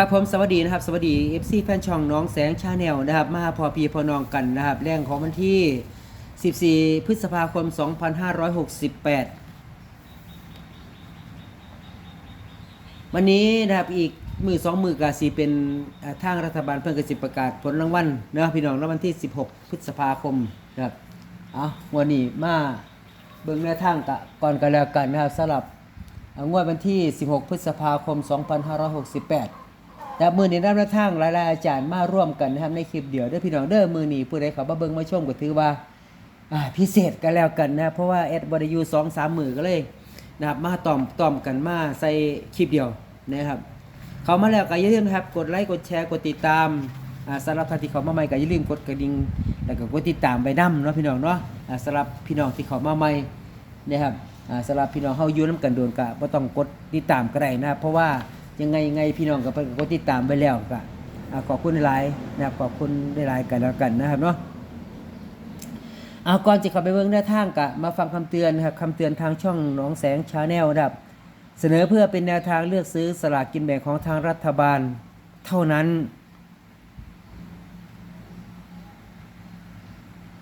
ครับผมสวัสดีนะครับ สวัสดี FC แฟนช่องน้องแสงชาแนลนะครับ มาพอพีพอนองกันนะครับแรงของวันที่ 14 พฤษภาคม 2568 วันนี้นะครับอีกมือสองมือกาสีเป็นทางรัฐบาลเพิ่งกระสิบประกาศผลรางวัลนะครับพี่น้องรางวัลที่ 16 พฤษภาคมนะครับเอาวันนี้มาเบิ่งแนวทางกะก่อนกันแล้วกันนะครับสำหรับงวดวันที่ 16 พฤษภาคม 2568 นะมือนี้ได้แนวทางหลายๆอาจารย์มาร่วมกันนะครับในคลิปเดียวเด้อพี่น้องเด้อมือนี้ผู้ใดเขามาเบิ่งมาชมก็ถือว่าพิเศษกันแล้วกันนะเพราะว่าแอดบริยูสองสามมือก็เลยนะครับมาตอมตอมกันมาใส่คลิปเดียวนะครับเขามาแล้วก็อย่าลืมนะครับกดไลค์กดแชร์กดติดตามสำหรับท่านที่เขามาใหม่ก็อย่าลืมกดกระดิ่งแล้วก็กดติดตามไปนํเนาะพี่น้องเนาะสำหรับพี่น้องที่เขามาใหม่นะครับสำหรับพี่น้องเฮาอยู่นํกันโดนก็บ่ต้องกดติดตามก็ได้นะเพราะว่า ยังไงยังไงพี่น้องก็เพิ่นก็กดติดตามไปแล้วก็ขอบคุณหลายนะครับขอบคุณหลายๆกันแล้วกันนะครับเนาะเอาก่อนจะเข้าไปเบิ่งหน้าทางกะมาฟังคำเตือนนะครับคำเตือนทางช่องน้องแสงชาแนลนะครับ เสนอเพื่อเป็นแนวทางเลือกซื้อสลากกินแบ่งของทางรัฐบาลเท่านั้น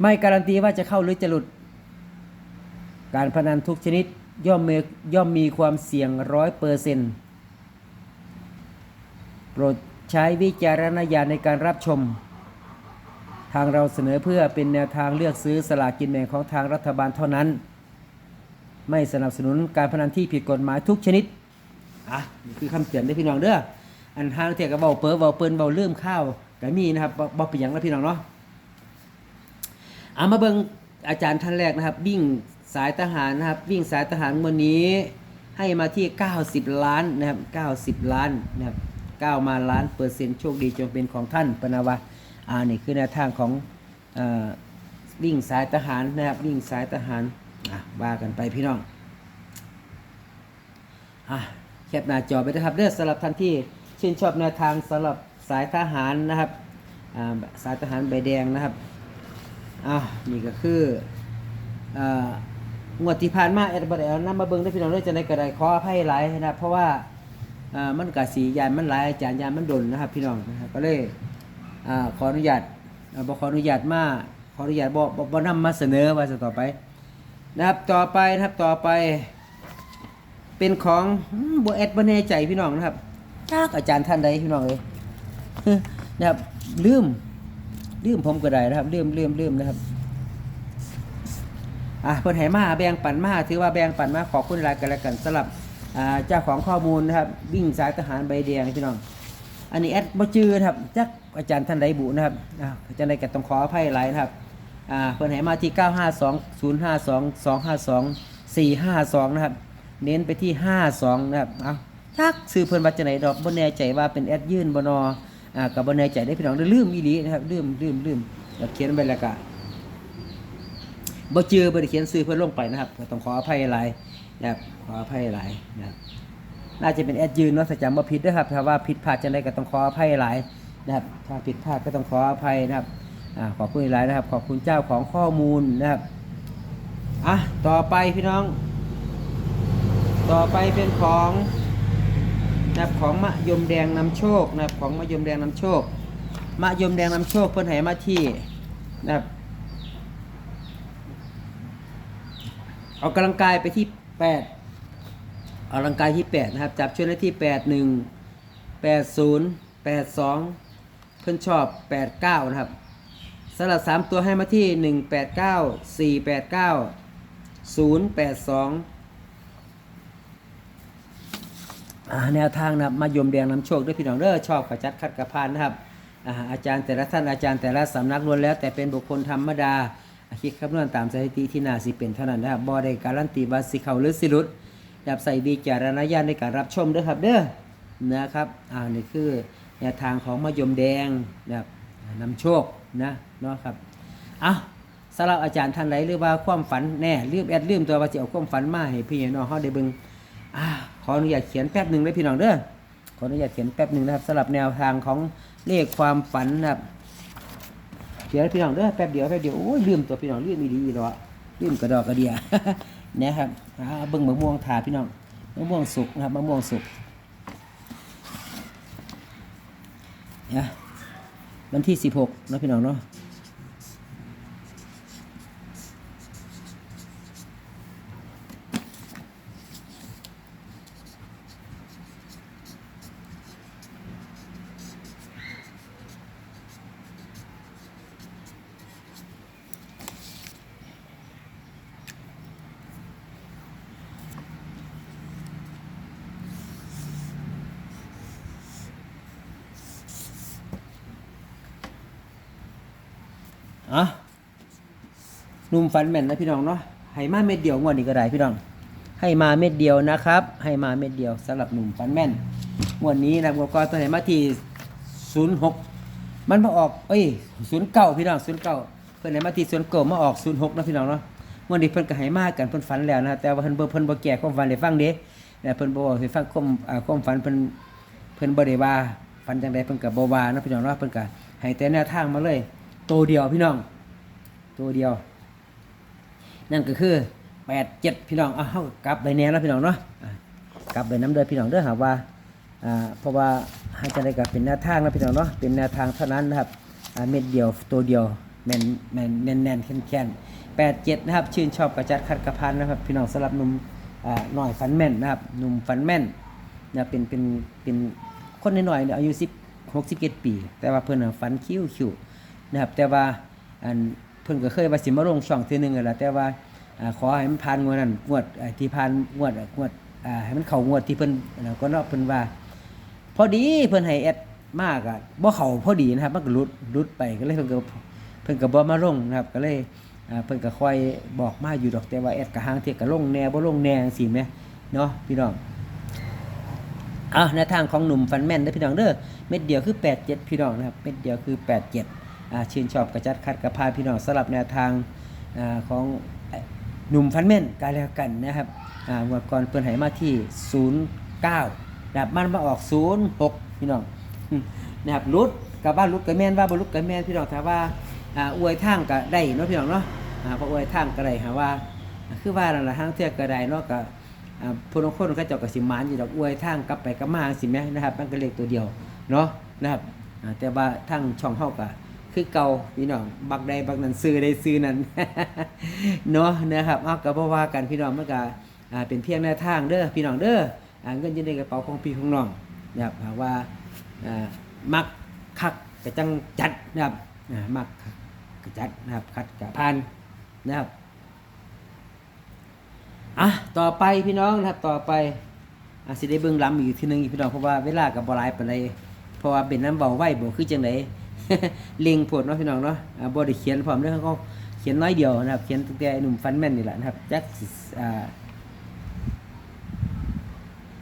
ไม่การันตีว่าจะเข้าหรือจะหลุด การพนันทุกชนิดย่อมมีย่อมมีความเสี่ยงร้อยเปอร์เซ็นต์ ปรดใช้วิจารณญาณในการรับชม ทางเราเสนอเพื่อเป็นแนวทางเลือกซื้อสลากกินแบ่งของทางรัฐบาลเท่านั้น ไม่สนับสนุนการพนันที่ผิดกฎหมายทุกชนิดอะนี่คือคำเตือนได้พี่น้องเด้ออันทางเทียกับเบาเปิดเบาเปิ้นเบาเริ่มข้าวก็มีนะครับบ่บ่เป็นยังแล้วพี่น้องเนาะเอามาเบิ่งอาจารย์ท่านแรกนะครับ วิ่งสายทหารนะครับ วิ่งสายทหารวันนี้ให้มาที่ 90 ล้านนะครับ90 ล้านนะครับ 9มาล้านเปอร์เซ็นต์โชคดีจงเป็นของท่านปนาวะอ่านี่คือแนวทางของอ่อวิ่งสายทหารนะครับวิ่งสายทหารอะว่ากันไปพี่น้องอะแคปหน้าจอไปนะครับเด้อสำหรับท่านที่ชื่นชอบแนวทางสำหรับสายทหารนะครับอ่าสายทหารใบแดงนะครับอะนี่ก็คืออ่างวดที่ผ่านมาแอดบไดเอานำมาเบิ่งได้พี่น้องด้อจะในกระไดขออภัยหลายนะครับเพราะว่า อ่ามันกะสียานมันหลายอาจารย์ยานมันดนนะครับ พี่น้องนะครับก็เลยอ่าขออนุญาตอ่าบ่ขออนุญาตมาขออนุญาตบ่บ่บ่นำมาเสนอว่าจะต่อไป นะครับต่อไปนะครับต่อไป เป็นของบแอดบ่แน่ใจพี่น้องนะครับจากอาจารย์ท่านใดพี่น้องเลยนะครับลืมลืมผมก็ได้นะครับลืมลืมลืมนะครับอะเพิ่นให้มาแบ่งปันมาถือว่าแบ่งปันมาขอบคุณหลายกันแล้วกันสำหรับอ่า เจ้าของข้อมูลนะครับวิ่งสายทหารใบแดงพี่น้อง อันนี้แอดบ่จือนะครับจักอาจารย์ท่านใดบุนะครับอาจารย์ใดก็ต้องขออภัยหลายนะครับอ่าเพิ่อนให้มาที่ 952 052 252 452 นะครับ เน้นไปที่ 52 นะครับเอาชักซื้อเพิ่อนว่าจะไหนดอกบ่แน่ใจว่าเป็นแอดยื่นบนออ่าก็บ่แน่ใจได้พี่น้องเด้อลืมอีหลีนะครับลืมลืมลืมแล้วเขียนไว้แล้วก็บ่เจอบ่ได้เขียนซื้อเพิ่อนลงไปนะครับก็ต้องขออภัยหลาย นะครับขออภัยหลายนะครับน่าจะเป็นแอดยืนเนาะถ้าจำว่าผิดนะครับถ้าว่าผิดพลาดจังได้ก็ต้องขออภัยหลายนะครับ ถ้าผิดพลาดก็ต้องขออภัยนะครับอขอบคุณหลายนะครับ ขอบคุณเจ้าของข้อมูลนะครับอะต่อไปพี่น้อง ต่อไปเป็นของนะครับของมะยมแดงนำโชคนะครับของมะยมแดงนำโชคมะยมแดงนำโชคเพิ่นให้มาที่นะครับออกกำลังกายไปที่ 8ออกกำลังกายที่8นะครับ จับช่วงได้ที่8 1 8 0 8 2เพิ่อนชอบ8 9นะครับสำหรับ3ตัวให้มาที่1 8 9 4 8 9 0 8 2อ่าแนวทางนะครับมายมแดงนำโชคด้วยพี่น้องเด้อชอบกระจัดคัดกระพานนะครับอาอาจารย์แต่ละท่านอาจารย์แต่ละสำนักล้วนแล้วแต่เป็นบุคคลธรรมดา คิดคำนวณตามสถิติที่น่าสิเป็นเท่านั้นนะครับบ่ได้การันตีว่าสิเขาหรือสิรุดดับใส่วิจารณญาณในการรับชมด้วยครับเด้อนะครับอ่านี่คือแนวทางของมายมแดงนะครับนำโชคนะเนาะครับเอาสำหรับอาจารย์ท่านใดหรือว่าความฝันแน่ลืมแอดลืมตัวว่าจะเอาความฝันมาให้พี่น้องเฮาได้เบิ่งอ่าขออนุญาตเขียนแป๊บหนึ่งเลยพี่น้องเด้อขออนุญาตเขียนแป๊บหนึ่งนะครับสำหรับแนวทางของเลขความฝันนะครับ เดี๋ยวพี่น้องเด้อแป๊บเดียวแป๊บเดียวโอ้ยลืมตัวพี่น้องลืมมีดีหรอลืมกระดอกกระเดียนะครับเบิ่งมะม่วงถาพี่น้องมะม่วงสุกนะครับมะม่วงสุกนะวันที่สิบหกนะพี่น้องเนาะ อะหนุ่มฟันแม่นนะพี่น้องเนาะให้มาเม็ดเดียวงวดนี้ก็ได้พี่น้อง ให้มาเม็ดเดียวนะครับ ให้มาเม็ดเดียวสำหรับหนุ่มฟันแม่นงวดนี้นะงวดก่อนตัวไหนมาที่ศูนย์หกมันมาออกเอ้ยศูนย์เก้าพี่น้องศูนย์เก้าเพิ่อนไหนมาที่ศูนย์เก้ามาออกศูนย์หกนะพี่น้องเนาะงวดนี้เพิ่นก็ให้มากันเพิ่นฝันแล้วนะแต่ว่าเพิ่นบ่เพิ่นบ่แก่ความฝันให้ฟังเด้แต่เพิ่นบ่บอกให้ฟังความอ่าความฝันเพิ่นเพิ่นบ่ได้ว่าฝันจังไดเพิ่นก็บ่ว่านะพี่น้องเนาะเพิ่นก็ให้แต่แนวทางมาเลย ตัวเดียวพี่น้อง ตัวเดียว นั่นก็คือแปดเจ็ดพี่น้องเอาเข้ากลับไปแน่แล้วพี่น้องเนาะกลับไปน้ำเดือพี่น้องเด้อหาว่าเพราะว่าให้จะได้กับเป็นแนวทางนะพี่น้องเนาะเป็นแนวทางเท่านั้นนะครับเม็ดเดียวตัวเดียวแมนแมนแน่นแน่นแข็งแข็งแปดเจ็ดนะครับ ชื่นชอบกระจัดขัดกระพันนะครับ พี่น้องสำหรับหนุ่มหน่อยฟันแม่นนะครับหนุ่มฟันแม่นนะเป็นเป็นเป็นคนน้อยๆเนี่ยอายุสิบหกสิบเจ็ดปี แต่ว่าเพิ่นน่ะฟันคิ้วคิ้ว นะครับ แต่ว่าอันเพิ่นก็เคยว่าสิมาลงช่องเทื่อหนึงนั่นแหละแต่ว่าขอให้มันผ่านงวดนั้นงวดที่ผ่านงวดงวดให้มันเข้างวดที่เพิ่นก็เนาะเพิ่นว่า พอดีเพิ่นให้แอดมากอะบ่เข้าพอดีนะครับมันก็หลุดหลุดไปก็เลยเพิ่นก็เพิ่นก็บ่มาลงนะครับ ก็เลยเพิ่นก็ค่อยบอกมาอยู่ดอกแต่ว่าแอดก็ห่างเที่ยก็ลงแน่บ่ลงแน่จังซี่แหมเนาะพี่น้องอะในทางของหนุ่มฟันแม่นเด้อพี่น้องเด้อเม็ดเดียวคือ 87 พี่น้องนะครับเม็ดเดียวคือ 87 ชื่นชอบกระจัดคัดกระพาพี่น้องสำหรับแนวทางอของหนุ่มฟันแม่นกันแล้วกันนะครับอ่างวดก่อนเพิ่นให้มาที่ 09นะครับมันมาออก 06 พี่น้องนะครับรุดกับบ้านรุดกับแม่นว่าบ่รุดกับแม่นพี่น้องถ้าว่าอวยทางก็ได้เนาะพี่น้องเนาะอ่าเพราะอวยทางก็ได้หาว่า คือว่านั่นล่ะทางเทือกก็ได้เนาะก็อ่าผู้ลางคนเขาเจ้าก็สิมานอยู่ดอกอวยทางกลับไปกับมาสิแม่นะครับมันก็เลขตัวเดียวเนาะนะครับแต่ว่าทางช่องเฮาก็ คือเก่าพี่น้องบักใดบักนั้นซื้อได้ซื้อนั้นเนาะนะครับเอาก็บ่ว่ากันพี่น้องมันก็อ่าเป็นเพียงแนวทางเด้อพี่น้องเด้อเงินอยู่ในกระเป๋าของพี่ของน้องนะครับหากว่ามักคักก็จังจัดนะครับมักคักก็จัดนะครับคัดก็ผ่านนะครับอะต่อไปพี่น้องนะครับต่อไปอะสิได้เบิ่งล้ำอีกทีหนึงพี่น้องเพราะว่าเวลากับบ่หลายปานใดเพราะว่าเป็นน้ำเบาไหว้บ่คือจังได เล็งโพดเนาะพี่น้องเนาะอ่าบ่ได้เขียนพร้อมเด้อเขาเขียนน้อยเดียวนะครับ เขียนตั้งแต่หนุ่มฟันแม่นนี่แหละนะครับจักอ่า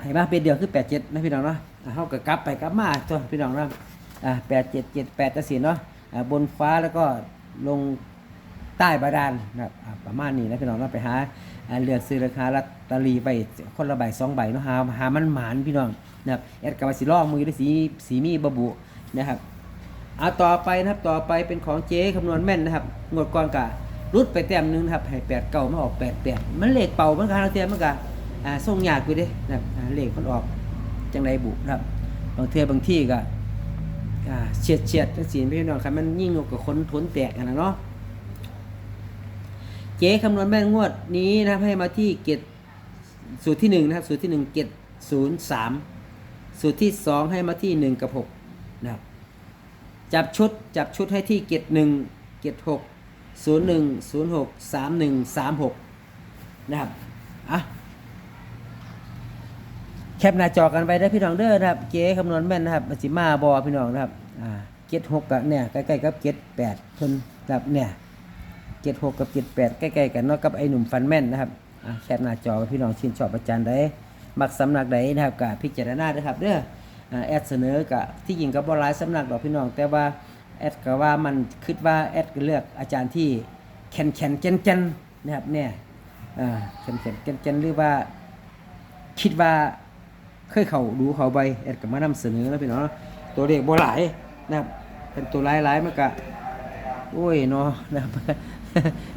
ให้มาเป็นเดียวคือ87นะพี่น้องเนาะอะเฮาก็กลับไปกลับมาตัวพี่น้องเนาะอ่า8778จังซี่เนาะอ่าบนฟ้าแล้วก็ลงใต้บาดาลนะครับอ่าประมาณนี้นะพี่น้องเราะไปหาอ่าเลือกซื้อราคาลอตเตอรี่ไปคนละใบสองใบเนาะหาหามันหมานพี่น้องนะครับแอดกับว่าสิลองมือด้วยสีสีมีบะบุนะครับ เอาต่อไปนะครับต่อไปเป็นของเจ๊คำนวณแม่นนะครับงวดก่อนกะรุดไปแต้มหนึงนะครับให้แปดเก่ามาออกแปดแปดมันเลขเป่ามันการเทียมมันกะอ่าส่งยากอยู่เด้นะครับเลขมันออกจังไรบุนะครับบางเทือบางที่ก็อ่าเฉียดเฉียดจังสีพี่น้องครับมันยิ่งกว่าคนทนแตกกันนะเนาะเจ๊คำนวณแม่นงวดนี้นะครับให้มาที่เกตสูตรที่หนึ่งนะครับสูตรที่หนึ่งเกตศูนย์สามสูตรที่สองให้มาที่หนึ่งกับหก จับชุดจับชุดให้ที่เกตหนึ่งเกตหกศูนย์หนึ่งศูนย์หกสามหนึ่งสามหกนะครับอะแคปหน้าจอกันไปได้พี่น้องเด้อนะครับเจ๊คำนวณแม่นนะครับมันสิมาบอพี่น้องนะครับอ่าเกตหกกับเนี่ยใกล้ๆกับเกตแปดเพิ่นนะครับเนี่ยเจ็ดหกกับเจ็ดแปดใกล้ๆกันเนาะกับไอ้หนุ่มฟันแม่นนะครับอะแคปหน้าจอพี่น้องชื่นชอบอาจารย์ใดมักสำนักใดนะครับกับพิจารณาด้วยครับเด้อ แอดเสนอกับที่จริงกับบอลไลน์สำนักดอกพี่น้อง แต่ว่าแอดก็ว่ามันคิดว่าแอดก็เลือกอาจารย์ที่แข็งแข็งเจนเจนนะครับเนี่ยแข็งแข็งเจนเจนหรือว่าคิดว่าเคยเขาดูเขาใบแอดก็มานำเสนอแล้วพี่น้องตัวเลขบอหลายนะครับเป็นตัวหลายๆมันก็โอ้ยเนาะนะครับ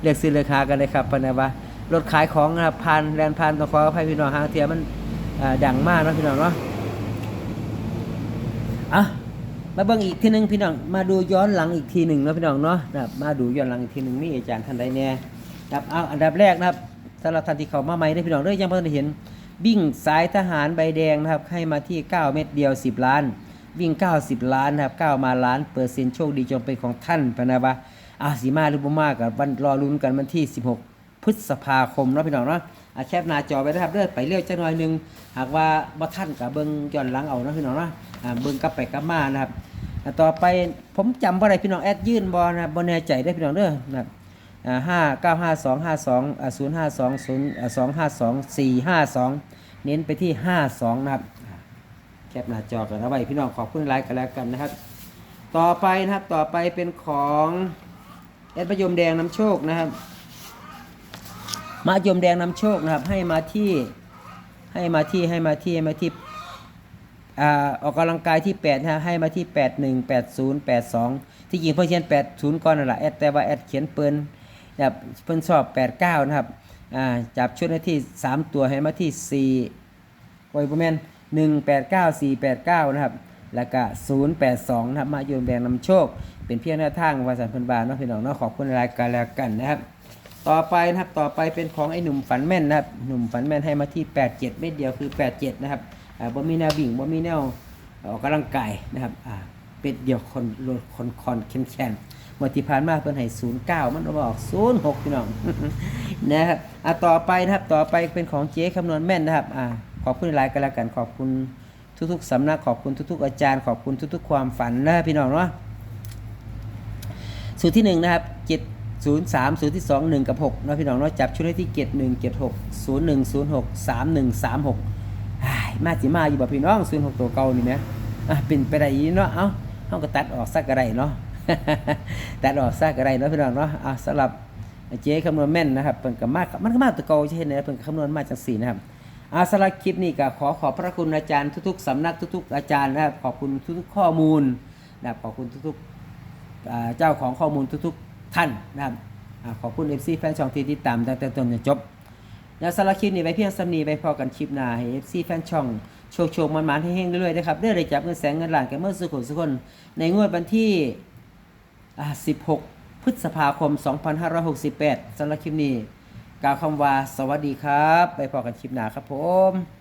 เรียกซื้อราคากันเลยครับปนะว่ารถขายของนะครับพันแลนพันต้องขออภัยพี่น้องหางเทียมันดังมากนะพี่น้องเนาะ อะมาเบิ่งอีกทีหนึ่งพี่น้องมาดูย้อนหลังอีกทีหนึ่งเนาะพี่น้องเนาะนะครับมาดูย้อนหลังอีกทีหนึ่งนี่อาจารย์ท่านใดแน่นะครับเอาอันดับแรกนะครับสำหรับท่านที่เข้ามาใหม่ได้พี่น้องเด้อยังบ่ทันได้เห็นวิ่งสายทหารใบแดงนะครับให้มาที่ 9 เม็ดเดียว 10 ล้าน วิ่ง 90 ล้านนะครับ9มาล้านเปอร์เซ็นต์โชคดีจงเป็นของท่านพะนะวะอาสีมาหรือบ่มากับวันรอลุ้นกันวันที่ 16 พฤษภาคมเนาะพี่น้องเนาะอาแคปหน้าจอไปนะครับเด้อไปเรื่อยจักหน่อยหนึงหากว่าบ่ทันกับเบิ่งย้อนหลังเอาเนาะพี่น้องเนาะเบิ่งกลับไปกลับมานะครับต่อไปผมจำบ่ได้พี่น้องแอดยื่นบ่นะบบ่แน่ใจได้พี่น้องเด้อนะครับอ่าห้าเก้าห้าสองห้าสองศูนย์ห้าสองศูนย์สองห้าสองสี่ห้าสองเน้นไปที่ห้าสองนะครับแคปหน้าจอกันเอาไว้พี่น้องขอบคุณไลค์กันแล้วกันนะครับ ต่อไปนะครับต่อไปเป็นของแอดประยมแดงน้ำโชคนะครับ มะยมแดงนำโชคนะครับ ให้มาที่ให้มาที่ให้มาที่ให้มาที่อ่าออกกำลังกายที่8นะให้มาที่ 81 80 82 ที่จริงเพิ่นเขียน 80 ก่อนนั่นแหละแอดแต่ว่าแอดเขียนเปิ้นแบบเพิ่นชอบ 89 นะครับอ่าจับชุดในที่ 3 ตัวให้มาที่4โอ้ยบ่แม่น189 489 นะครับ แล้วก็082 นะครับ มาโยนแบงนำโชค เป็นเพียงแนวทางวาสันเพันบาทเนาะพี่น้องเนาะขอบคุณรายการแล้วกันนะครับ ต่อไปนะครับต่อไปเป็นของไอ้หนุ่มฝันแม่นนะครับหนุ่มฝันแม่นให้มาที่ 87 เม็ดเดียวคือ 87 นะครับอ่าบ่มีแนวบิ่งบ่มีแนวออกกำลังกายนะครับอ่าเป็ดเดียวคนโลดคนคอนเข้มแข็งเมื่อที่ผ่านมาเพิ่นให้ 09 มันบอก 06 พี่น้องนะครับอ่าต่อไปนะครับต่อไปเป็นของเจ๊คำนวณแม่นนะครับอ่าขอบคุณหลายกันแล้วกันขอบคุณทุกๆสำนักขอบคุณทุก ๆ อาจารย์ขอบคุณทุก ๆ ความฝันนะพี่น้องเนาะสูตรที่หนึ่งนะครับเจ็ด ศูนย์สามสูตรที่สองหนึ่งกับหกนะพี่น้องเนาะจับชุดได้ที่เจ็ดหนึ่งเจ็ดหกศูนย์หนึ่งศูนย์หกสามหนึ่งสามหกมาสิมาอยู่บ่พี่น้องศูนย์หกตัวเก่านี่ไหมอะเป็นไปได้อยีเนาะเอ้าเฮาก็ตัดออกสักกระไรเนาะตัดออกสักกระไรเนาะพี่น้องเนาะอะสำหรับเจ๊คำนวณแม่นนะครับเพิ่นก็มากมันก็มากตัวเก่าใช่ไหมเพิ่นคำนวณมาจากสี่นะครับอาสำหรับคลิปนี้ก็ขอขอบพระคุณอาจารย์ทุกๆสำนักทุกๆอาจารย์นะครับขอบคุณทุกๆข้อมูลนะครับขอบคุณทุกๆเจ้าของข้อมูลทุกๆ ท่านนะครับอาขอบคุณ FC แฟนช่องที่ติดตามตั้งแต่ต้นจนจบแล้วสารคลิปนี้ไว้เพียงสำนีไว้พอกันคลิปหน้าให้ FC แฟนช่องโชคโชคมันมันให้เฮงเรื่อยๆนะครับเรื่อยจับเงินแสนเงินล้านกันเมื่อสุขุมสุคนในงวดวันที่ 16 พฤษภาคม 2568สำหรับคลิปนี้กล่าวคำว่าสวัสดีครับ ไปพอกันคลิปหน้าครับผม